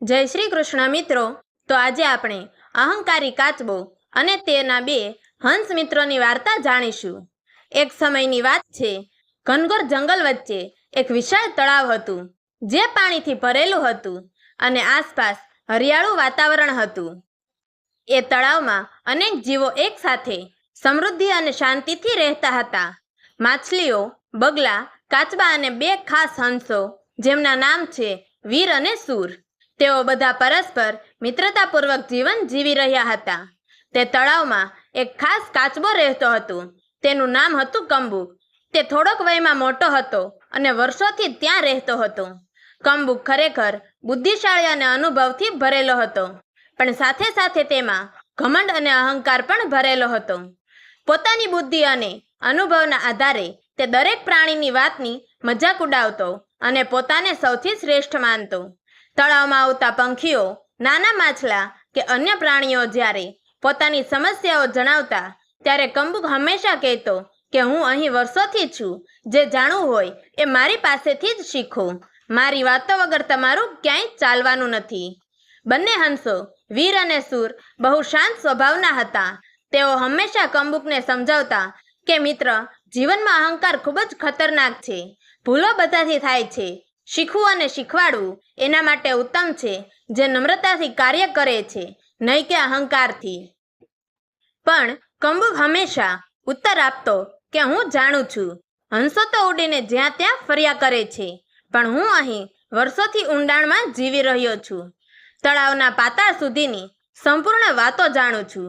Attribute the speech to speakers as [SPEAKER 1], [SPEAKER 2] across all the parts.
[SPEAKER 1] જય શ્રી કૃષ્ણ મિત્રો. તો આજે આપણે અહંકારી કાચબો અને તેના બે હંસ મિત્રોની વાર્તા જાણીશું. એક સમયની વાત છે, ઘનઘોર જંગલ વચ્ચે એક વિશાળ તળાવ હતું, જે પાણીથી ભરેલું હતું અને આસપાસ હરિયાળું વાતાવરણ હતું. એ તળાવમાં અનેક જીવો એકસાથે સમૃદ્ધિ અને શાંતિથી રહેતા હતા. માછલીઓ, બગલા, કાચબા અને બે ખાસ હંસો, જેમના નામ છે વીર અને સૂર. તેઓ બધા પરસ્પર મિત્રતાપૂર્વક જીવન જીવી રહ્યા હતા. તે તળાવમાં એક ખાસ કાચબો રહેતો હતો. તેનું નામ હતું કંબુક તે થોડોક વયમાં મોટો હતો અને વર્ષોથી ત્યાં રહેતો હતો. કંબુક ખરેખર બુદ્ધિશાળી અને અનુભવથી ભરેલો હતો, પણ સાથે સાથે તેમાં ઘમંડ અને અહંકાર પણ ભરેલો હતો. પોતાની બુદ્ધિ અને અનુભવના આધારે તે દરેક પ્રાણીની વાતની મજાક ઉડાવતો અને પોતાને સૌથી શ્રેષ્ઠ માનતો. તળાવમાં આવતા પંખીઓ, નાના માછલા કે અન્ય પ્રાણીઓ જ્યારે પોતાની સમસ્યાઓ જણાવતા, ત્યારે કંબુક હંમેશા કહેતો કે હું અહીં વર્ષોથી છું, જે જાણવું હોય એ મારી પાસેથી જ શીખો. મારી વાતો વગર તમારું ક્યાંય ચાલવાનું નથી. બંને હંસો, વીર અને સૂર, બહુ શાંત સ્વભાવના હતા. તેઓ હંમેશા કંબુકને સમજાવતા કે મિત્ર, જીવનમાં અહંકાર ખૂબ જ ખતરનાક છે. ભૂલો બધાથી થાય છે. શીખવું અને શીખવાડવું એના માટે ઉત્તમ છે, જે નમ્રતાથી કાર્ય કરે છે, નહીં કે અહંકારથી. પણ કંબુક હંમેશા ઉત્તર આપતો કે હું જાણું છું. હંસો તો ઉડીને જ્યાં ત્યાં ફર્યા કરે છે, પણ હું અહીં વર્ષોથી ઊંડાણમાં જીવી રહ્યો છું. તળાવના પાતાળ સુધીની સંપૂર્ણ વાતો જાણું છું.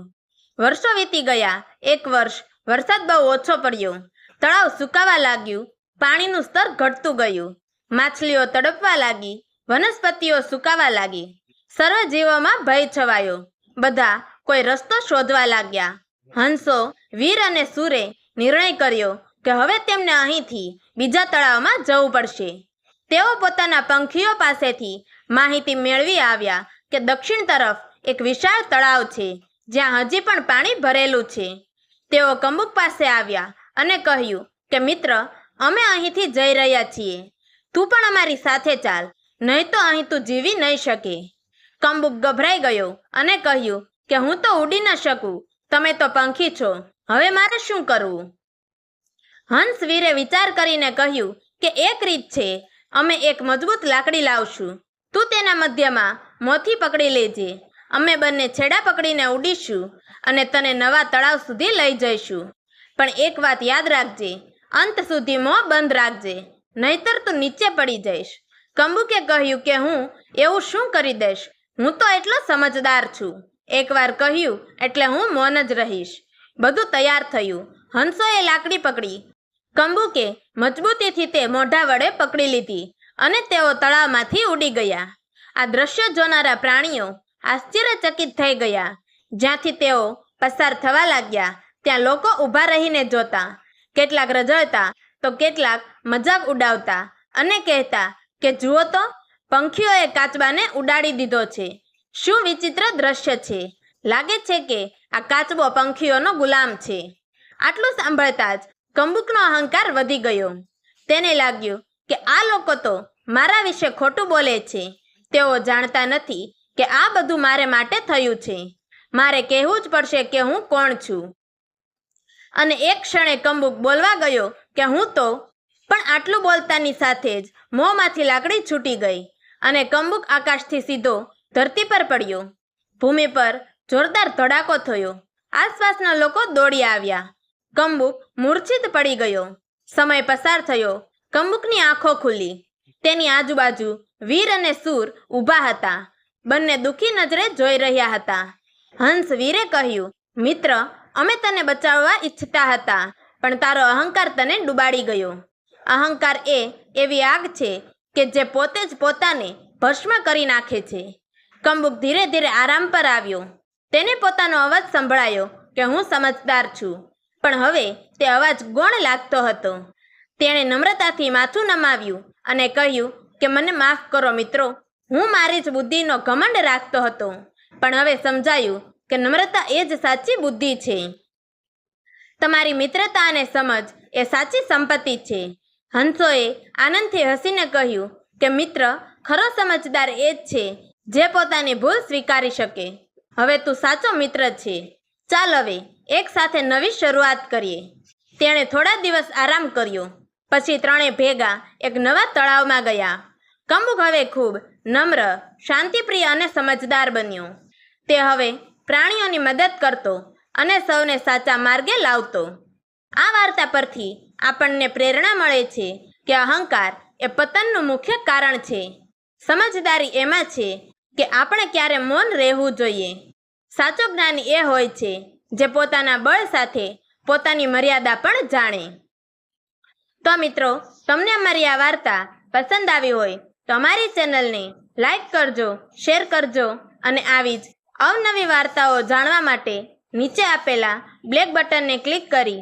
[SPEAKER 1] વર્ષો વીતી ગયા, એક વર્ષ વરસાદ બહુ ઓછો પડ્યો. તળાવ સુકાવા લાગ્યું, પાણીનું સ્તર ઘટતું ગયું. માછલીઓ તડપવા લાગી, વનસ્પતિઓ સુકાવા લાગી. સર્વ જીવોમાં ભય છવાયો. બધા કોઈ રસ્તો શોધવા લાગ્યા. હંસો, વીર અને સૂરે નિર્ણય કર્યો કે હવે તેમને અહીંથી બીજા તળાવમાં જવું પડશે. તેઓ પોતાના પંખીઓ પાસેથી માહિતી મેળવી આવ્યા કે દક્ષિણ તરફ એક વિશાળ તળાવ છે, જ્યાં હજી પણ પાણી ભરેલું છે. તેઓ કંબુક પાસે આવ્યા અને કહ્યું કે, મિત્ર, અમે અહીંથી જઈ રહ્યા છીએ. તું પણ અમારી સાથે ચાલ, નહીં તો અહીં તું જીવી નહીં શકે. કંબુક ગભરાઈ ગયો અને કહ્યું કે હું તો ઉડી ન શકું, તમે તો પંખી છો, હવે મારે શું કરવું? હંસવીરે વિચાર કરીને કહ્યું કે એક રીત છે, અમે એક મજબૂત લાકડી લાવશું. તું તેના મધ્યમાં મોથી પકડી લેજે, અમે બંને છેડા પકડીને ઉડીશું અને તને નવા તળાવ સુધી લઈ જઈશું. પણ એક વાત યાદ રાખજે, અંત સુધી મોં બંધ રાખજે. નહીતર તું નીચે પડી જઈશ. કંબુકે કહ્યું કે હું એવું શું કરી દઈશ? હું તો એટલો સમજદાર છું. એકવાર કહ્યું એટલે હું મૌન જ રહીશ. બધું તૈયાર થયું. હંસોએ લાકડી પકડી. કંબુકે મજબૂતીથી તે મોઢા વડે પકડી લીધી અને તેઓ તળાવમાંથી ઉડી ગયા. આ દ્રશ્ય જોનારા પ્રાણીઓ આશ્ચર્યચકિત થઈ ગયા. જ્યાંથી તેઓ પસાર થવા લાગ્યા, ત્યાં લોકો ઊભા રહીને જોતા. કેટલાક રજળતા તો કેટલાક મજાક ઉડાવતા અને કહેતા કે, જુઓ તો, પંખીઓએ કાચબાને ઉડાડી દીધો છે. શું વિચિત્ર દ્રશ્ય છે? લાગે છે કે આ કાચબો પંખીઓનો ગુલામ છે. આટલું સાંભળતા જ કંબુકનો અહંકાર વધી ગયો. તેને લાગ્યું કે, આ લોકો તો મારા વિશે ખોટું બોલે છે. તેઓ જાણતા નથી કે આ બધું મારે માટે થયું છે. મારે કહેવું જ પડશે કે હું કોણ છું. અને એક ક્ષણે કંબુક બોલવા ગયો કે, હું તો પણ આટલું બોલતાની સાથે જ મોંમાંથી લાકડી છૂટી ગઈ અને કંબુક આકાશથી સીધો ધરતી પર પડ્યો. ભૂમિ પર જોરદાર ધડાકો થયો. આસપાસના લોકો દોડી આવ્યા. કંબુક મૂર્છિત પડી ગયો. સમય પસાર થયો. કંબુકની આંખો ખુલી. તેની આજુબાજુ વીર અને સૂર ઊભા હતા. બંને દુઃખી નજરે જોઈ રહ્યા હતા. હંસ વીરે કહ્યું, મિત્ર, અમે તને બચાવવા ઈચ્છતા હતા, પણ તારો અહંકાર તને ડૂબાડી ગયો. અહંકાર એ એવી આગ છે કે જે પોતે જ પોતાને ભસ્મ કરી નાખે છે. કંબુક ધીરે ધીરે આરામ પર આવ્યો. તેને પોતાનો અવાજ સંભળાયો કે હું સમજદાર છું. પણ હવે તે અવાજ ગોણ લાગતો હતો. તેણે નમ્રતાથી માથું નમાવ્યું અને કહ્યું કે મને માફ કરો મિત્રો, હું મારી જ બુદ્ધિનો ઘમંડ રાખતો હતો. પણ હવે સમજાયું કે નમ્રતા એ જ સાચી બુદ્ધિ છે. તમારી મિત્રતા અને સમજ એ સાચી સંપત્તિ છે. હંસોએ આનંદથી હસીને કહ્યું કે, મિત્ર, ખરો સમજદાર એ જ છે જે પોતાની ભૂલ સ્વીકારી શકે. હવે તું સાચો મિત્ર છે. ચાલ હવે એક સાથે નવી શરૂઆત કરીએ. તેણે થોડા દિવસ આરામ કર્યો. પછી ત્રણે ભેગા એક નવા તળાવમાં ગયા. કંબુક હવે ખૂબ નમ્ર, શાંતિપ્રિય અને સમજદાર બન્યો. તે હવે પ્રાણીઓની મદદ કરતો અને સૌને સાચા માર્ગે લાવતો. આ વાર્તા પરથી આપણને પ્રેરણા મળે છે કે અહંકાર એ પતનનું મુખ્ય કારણ છે. સમજદારી એમાં છે કે આપણે ક્યારે મૌન રહેવું જોઈએ. સાચો જ્ઞાની એ હોય છે જે પોતાના બળ સાથે પોતાની મર્યાદા પણ જાણે. તો મિત્રો, તમને અમારી આ વાર્તા પસંદ આવી હોય તો અમારી ચેનલને લાઈક કરજો, શેર કરજો અને આવી જ અવનવી વાર્તાઓ જાણવા માટે નીચે આપેલા બ્લેક બટનને ક્લિક કરી